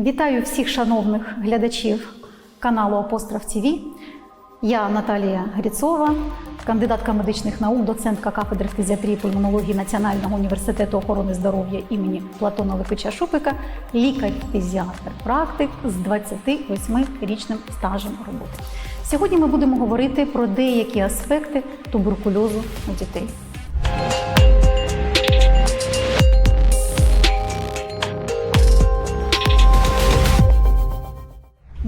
Вітаю всіх шановних глядачів каналу Апостроф ТВ. Я Наталія Гріцова, кандидатка медичних наук, доцентка кафедри фтизіатрії і пульмонології Національного університету охорони здоров'я імені Платона Лихича Шупика, лікар-фтизіатр, практик з 28-річним стажем роботи. Сьогодні ми будемо говорити про деякі аспекти туберкульозу у дітей.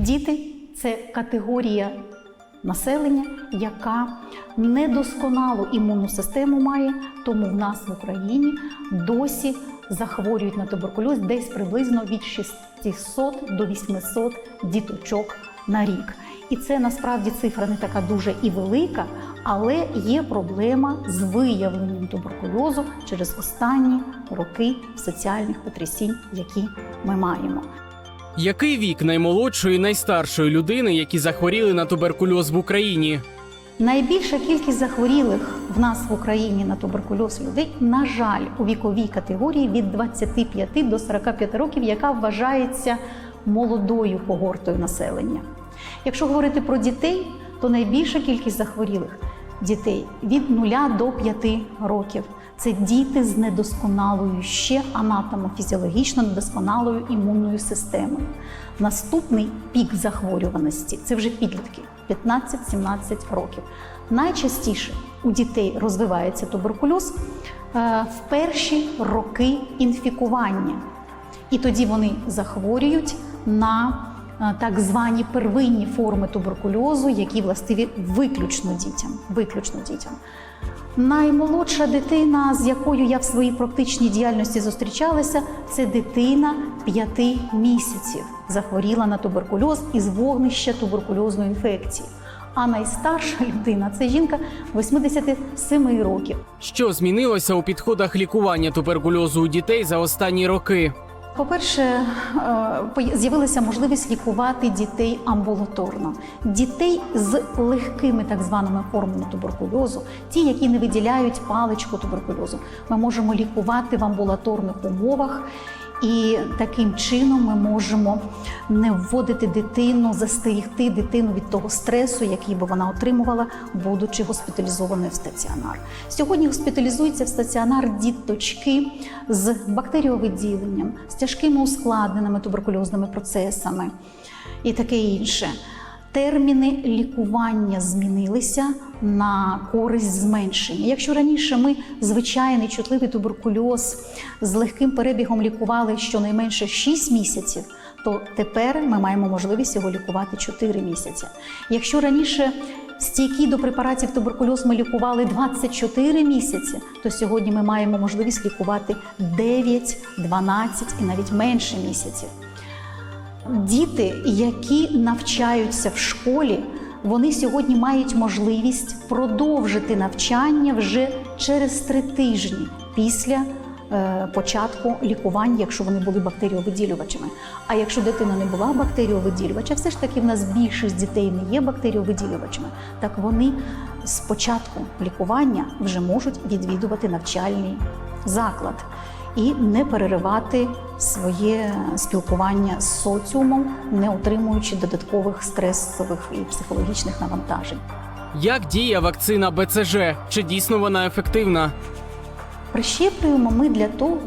Діти це категорія населення, яка недосконалу імунну систему має, тому в нас в Україні досі захворюють на туберкульоз десь приблизно від 600 до 800 діточок на рік. І це насправді цифра не така дуже і велика, але є проблема з виявленням туберкульозу через останні роки соціальних потрясінь, які ми маємо. Який вік наймолодшої і найстаршої людини, які захворіли на туберкульоз в Україні? Найбільша кількість захворілих в нас в Україні на туберкульоз людей, на жаль, у віковій категорії від 25 до 45 років, яка вважається молодою когортою населення. Якщо говорити про дітей, то найбільша кількість захворілих дітей від 0 до 5 років. Це діти з недосконалою ще анатомофізіологічно недосконалою імунною системою. Наступний пік захворюваності це вже підлітки 15-17 років. Найчастіше у дітей розвивається туберкульоз е, в перші роки інфікування. І тоді вони захворюють на е, так звані первинні форми туберкульозу, які властиві виключно дітям. Виключно дітям. Наймолодша дитина, з якою я в своїй практичній діяльності зустрічалася, це дитина 5 місяців захворіла на туберкульоз із вогнища туберкульозної інфекції. А найстарша людина це жінка 87 років. Що змінилося у підходах лікування туберкульозу у дітей за останні роки? По-перше, е, з'явилася можливість лікувати дітей амбулаторно, дітей з легкими так званими формами туберкульозу, ті, які не виділяють паличку туберкульозу. Ми можемо лікувати в амбулаторних умовах. І таким чином ми можемо не вводити дитину, застерігти дитину від того стресу, який би вона отримувала, будучи госпіталізованою в стаціонар. Сьогодні госпіталізуються в стаціонар діточки з бактеріовиділенням, з тяжкими ускладненими туберкульозними процесами і таке інше. Терміни лікування змінилися на користь зменшення. Якщо раніше ми звичайний чутливий туберкульоз з легким перебігом лікували щонайменше 6 місяців, то тепер ми маємо можливість його лікувати 4 місяці. Якщо раніше стійкий до препаратів туберкульоз ми лікували 24 місяці, то сьогодні ми маємо можливість лікувати 9, 12 і навіть менше місяців. Діти, які навчаються в школі, вони сьогодні мають можливість продовжити навчання вже через три тижні після е, початку лікування, якщо вони були бактеріовиділювачами. А якщо дитина не була бактеріовиділювача, все ж таки в нас більшість дітей не є бактеріовиділювачами, так вони з початку лікування вже можуть відвідувати навчальний заклад і не переривати своє спілкування з соціумом, не отримуючи додаткових стресових і психологічних навантажень. Як діє вакцина БЦЖ? Чи дійсно вона ефективна? Прищеплюємо ми для того,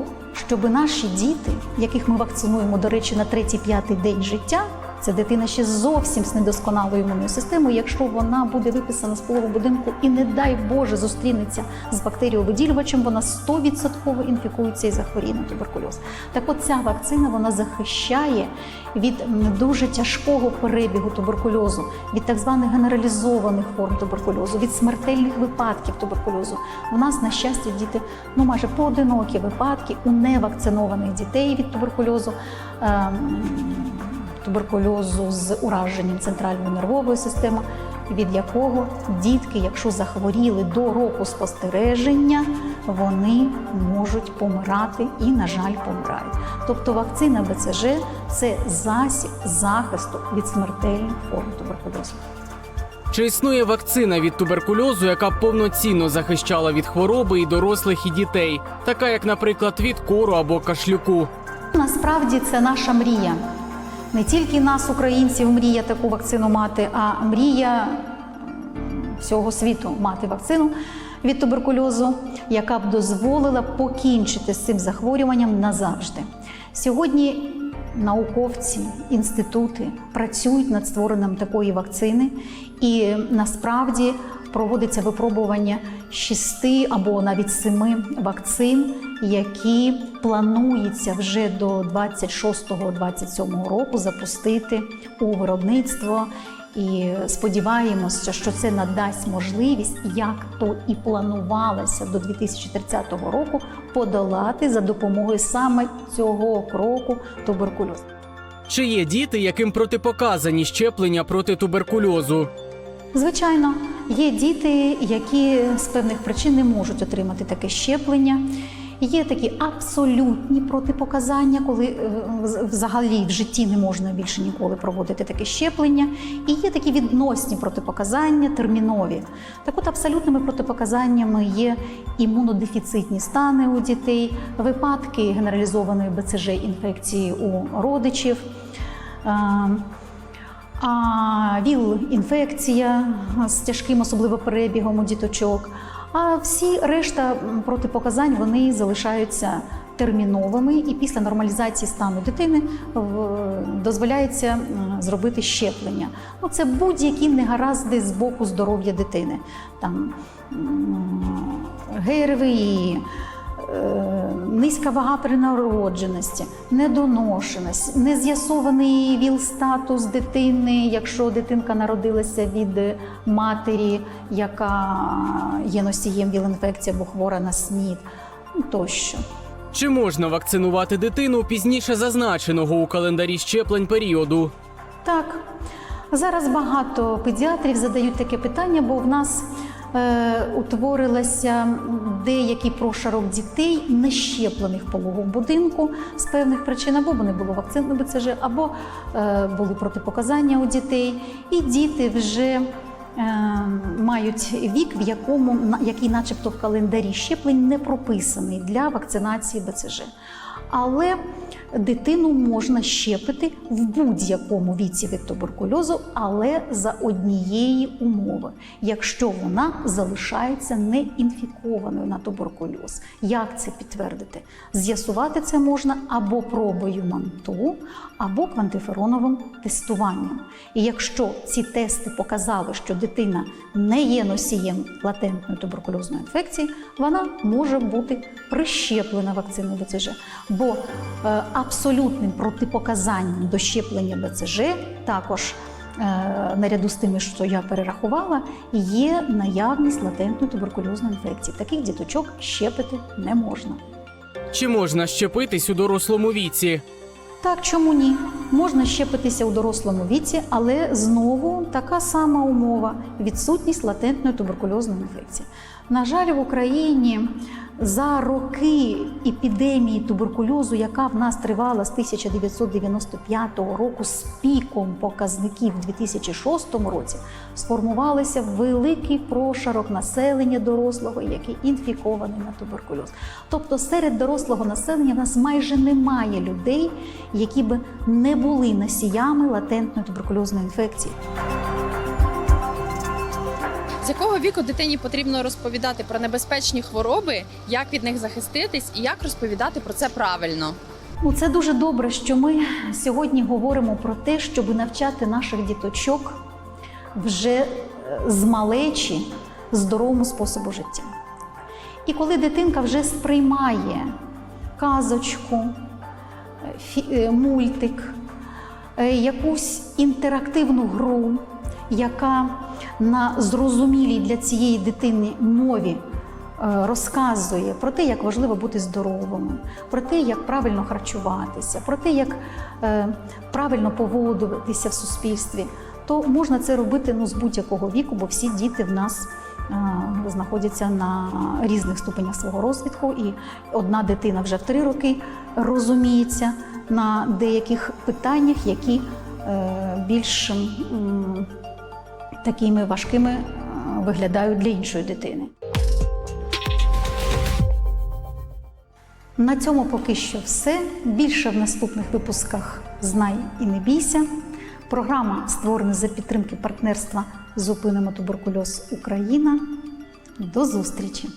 щоб наші діти, яких ми вакцинуємо, до речі, на третій-п'ятий день життя. Це дитина ще зовсім з недосконалою імунною системою. Якщо вона буде виписана з полового будинку і, не дай Боже, зустрінеться з бактеріовиділювачем, вона 100% інфікується і захворіє на туберкульоз. Так от ця вакцина вона захищає від дуже тяжкого перебігу туберкульозу, від так званих генералізованих форм туберкульозу, від смертельних випадків туберкульозу. У нас, на щастя, діти ну майже поодинокі випадки у невакцинованих дітей від туберкульозу. ем, туберкульозу з ураженням центральної нервової системи, від якого дітки, якщо захворіли до року спостереження, вони можуть помирати і, на жаль, помирають. Тобто вакцина БЦЖ це засіб захисту від смертельних форм туберкульозу. Чи існує вакцина від туберкульозу, яка повноцінно захищала від хвороби і дорослих, і дітей, така як, наприклад, від кору або кашлюку? Насправді це наша мрія. Не тільки нас, українців, мрія таку вакцину мати, а мрія всього світу мати вакцину від туберкульозу, яка б дозволила покінчити з цим захворюванням назавжди. Сьогодні науковці, інститути працюють над створенням такої вакцини, і насправді проводиться випробування шести або навіть семи вакцин, які планується вже до 26-27 року запустити у виробництво. І сподіваємося, що це надасть можливість, як то і планувалося до 2030 року, подолати за допомогою саме цього кроку туберкульоз. Чи є діти, яким протипоказані щеплення проти туберкульозу? Звичайно, є діти, які з певних причин не можуть отримати таке щеплення. Є такі абсолютні протипоказання, коли е, взагалі в житті не можна більше ніколи проводити таке щеплення. І є такі відносні протипоказання, термінові. Так от абсолютними протипоказаннями є імунодефіцитні стани у дітей, випадки генералізованої БЦЖ інфекції у родичів. Е, ВІЛ-інфекція з тяжким особливо перебігом у діточок. А всі решта протипоказань вони залишаються терміновими, і після нормалізації стану дитини в- дозволяється зробити щеплення. Ну, це будь-які негаразди з боку здоров'я дитини. Там е, низька вага при народженості, недоношеність, нез'ясований ВІЛ-статус дитини, якщо дитинка народилася від матері, яка є носієм ВІЛ-інфекції або хвора на СНІД, тощо. Чи можна вакцинувати дитину пізніше зазначеного у календарі щеплень періоду? Так, зараз багато педіатрів задають таке питання, бо в нас е, утворилося деякий прошарок дітей, не щеплених в пологовому будинку з певних причин, або вони були вакцини БЦЖ, або е, були протипоказання у дітей. І діти вже е, мають вік, в якому на- який, начебто, в календарі щеплень не прописаний для вакцинації БЦЖ. Але дитину можна щепити в будь-якому віці від туберкульозу, але за однієї умови, якщо вона залишається неінфікованою на туберкульоз. Як це підтвердити? З'ясувати це можна або пробою манту, або квантифероновим тестуванням. І якщо ці тести показали, що дитина не є носієм латентної туберкульозної інфекції, вона може бути прищеплена вакциною БЦЖ. Бо е, абсолютним протипоказанням до щеплення БЦЖ також. е, Наряду з тими, що я перерахувала, є наявність латентної туберкульозної інфекції. Таких діточок щепити не можна. Чи можна щепитись у дорослому віці? Так, чому ні? Можна щепитися у дорослому віці, але знову така сама умова відсутність латентної туберкульозної інфекції. На жаль, в Україні за роки епідемії туберкульозу, яка в нас тривала з 1995 року з піком показників в 2006 році, сформувалися великий прошарок населення дорослого, який інфікований на туберкульоз. Тобто серед дорослого населення в нас майже немає людей, які би не були носіями латентної туберкульозної інфекції. З якого віку дитині потрібно розповідати про небезпечні хвороби, як від них захиститись і як розповідати про це правильно? Ну, це дуже добре, що ми сьогодні говоримо про те, щоб навчати наших діточок вже е, з малечі здоровому способу життя. І коли дитинка вже сприймає казочку, е, е, мультик, якусь інтерактивну гру, яка на зрозумілій для цієї дитини мові е, розказує про те, як важливо бути здоровими, про те, як правильно харчуватися, про те, як е, правильно поводитися в суспільстві, то можна це робити ну, з будь-якого віку, бо всі діти в нас е, знаходяться на різних ступенях свого розвитку, і одна дитина вже в три роки розуміється на деяких питаннях, які е, більш такими важкими е, виглядають для іншої дитини. На цьому поки що все. Більше в наступних випусках Знай і не бійся. Програма створена за підтримки партнерства Зупинимо туберкульоз Україна. До зустрічі!